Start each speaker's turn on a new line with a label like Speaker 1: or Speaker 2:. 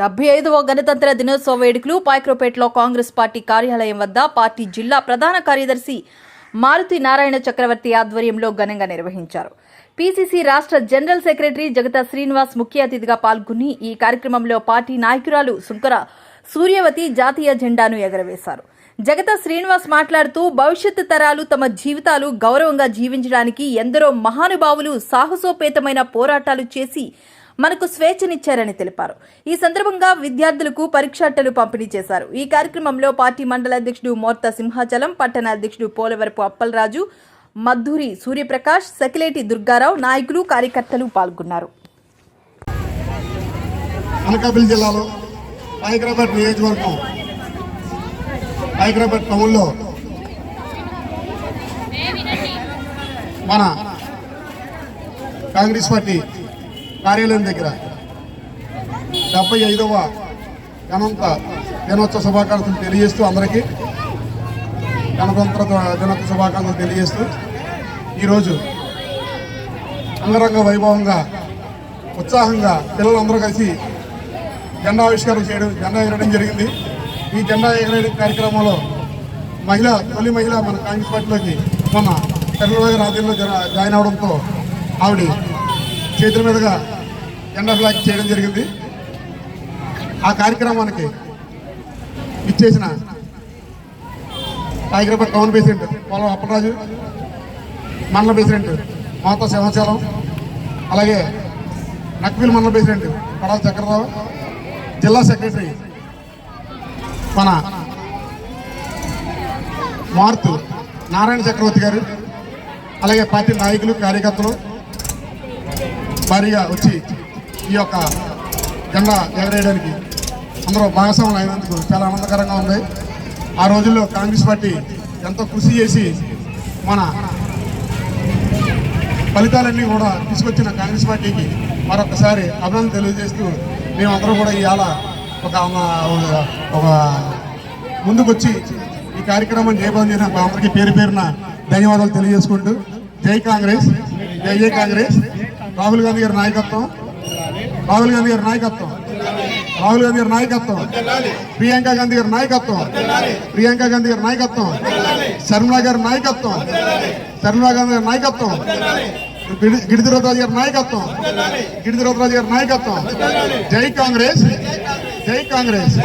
Speaker 1: డెబ్బై ఐదవ గణతంత్ర దినోత్సవ వేడుకలు పాయక్రోపేటలో కాంగ్రెస్ పార్టీ కార్యాలయం వద్ద పార్టీ జిల్లా ప్రధాన కార్యదర్శి మారుతి నారాయణ చక్రవర్తి ఆధ్వర్యంలో ఘనంగా నిర్వహించారు. పీసీసీ రాష్ట్ర జనరల్ సెక్రటరీ జగత శ్రీనివాస్ ముఖ్య అతిథిగా పాల్గొని ఈ కార్యక్రమంలో పార్టీ నాయకురాలు సుంకర సూర్యవతి జాతీయ జెండాను ఎగరవేశారు. జగత శ్రీనివాస్ మాట్లాడుతూ భవిష్యత్తు తరాలు తమ జీవితాలు గౌరవంగా జీవించడానికి ఎందరో మహానుభావులు సాహసోపేతమైన పోరాటాలు చేసి మనకు స్వేచ్ఛనిచ్చారని తెలిపారు. ఈ సందర్భంగా విద్యార్థులకు పరీక్షాట్టలు పంపిణీ చేశారు. ఈ కార్యక్రమంలో పార్టీ మండల అధ్యక్షుడు మోర్త సింహాచలం పట్టణ అధ్యక్షుడు పోలవరపు అప్పలరాజు మధురి సూర్యప్రకాష్ సకిలేటి దుర్గారావు నాయకులు కార్యకర్తలు పాల్గొన్నారు.
Speaker 2: అనకాపల్లి జిల్లాలో హైదరాబాద్ నియోజకవర్గం హైదరాబాద్ టౌన్లో మన కాంగ్రెస్ పార్టీ కార్యాలయం దగ్గర డెబ్బై ఐదవ గణంత దినోత్సవ శుభాకాంక్షలు తెలియజేస్తూ అందరికీ గణతంత్ర దినోత్సవ శుభాకాంక్షలు తెలియజేస్తూ ఈరోజు అంగరంగ వైభవంగా ఉత్సాహంగా పిల్లలందరూ కలిసి జెండా ఆవిష్కారం చేయడం జెండా ఎగరడం జరిగింది. ఈ జెండా ఎగరేయడం కార్యక్రమంలో మహిళ తొలి మహిళ మన కాంగ్రెస్ పార్టీలోకి మన చంద్రబాబు గారి ఆధ్వర్యంలో జాయిన్ అవడంతో ఆవిడ చేతుల మీదుగా ఎండ ఫ్లాగ్ చేయడం జరిగింది. ఆ కార్యక్రమానికి ఇచ్చేసిన హైదరాబాద్ టౌన్ ప్రెసిడెంట్ పొలం అప్పలరాజు మండల ప్రెసిడెంట్ మాతో సింహాచలం అలాగే నక్విల్ మండల ప్రెసిడెంట్ పడాల చక్రరావు జిల్లా సెక్రటరీ మన మార్తు నారాయణ చక్రవర్తి గారు అలాగే పార్టీ నాయకులు కార్యకర్తలు భారీగా వచ్చి ఈ యొక్క జెండా ఎగరేయడానికి అందరూ భాగస్వాములు అయినందుకు చాలా ఆనందకరంగా ఉంది. ఆ రోజుల్లో కాంగ్రెస్ పార్టీ ఎంతో కృషి చేసి మన ఫలితాలన్నీ కూడా తీసుకొచ్చిన కాంగ్రెస్ పార్టీకి మరొకసారి అభినందన తెలియజేస్తూ మేమందరం కూడా ఇవాళ ఒక ఒక- ముందుకొచ్చి ఈ కార్యక్రమం చేయబోతున్న చేసిన మా అందరికీ పేరు పేరున ధన్యవాదాలు తెలియజేసుకుంటూ జై కాంగ్రెస్ జై జై కాంగ్రెస్. రాహుల్ గాంధీ గారి నాయకత్వం. రాహుల్ గాంధీ గారి నాయకత్వం. రాహుల్ గాంధీ గారి నాయకత్వం. ప్రియాంక గాంధీ గారి నాయకత్వం. ప్రియాంక గాంధీ గారి నాయకత్వం. శర్మిలా గారి నాయకత్వం. శర్మిలా గాంధీ గారి నాయకత్వం. గిడి- గారి నాయకత్వం. గిరిధరరాజు గారి నాయకత్వం. జై కాంగ్రెస్. జై కాంగ్రెస్.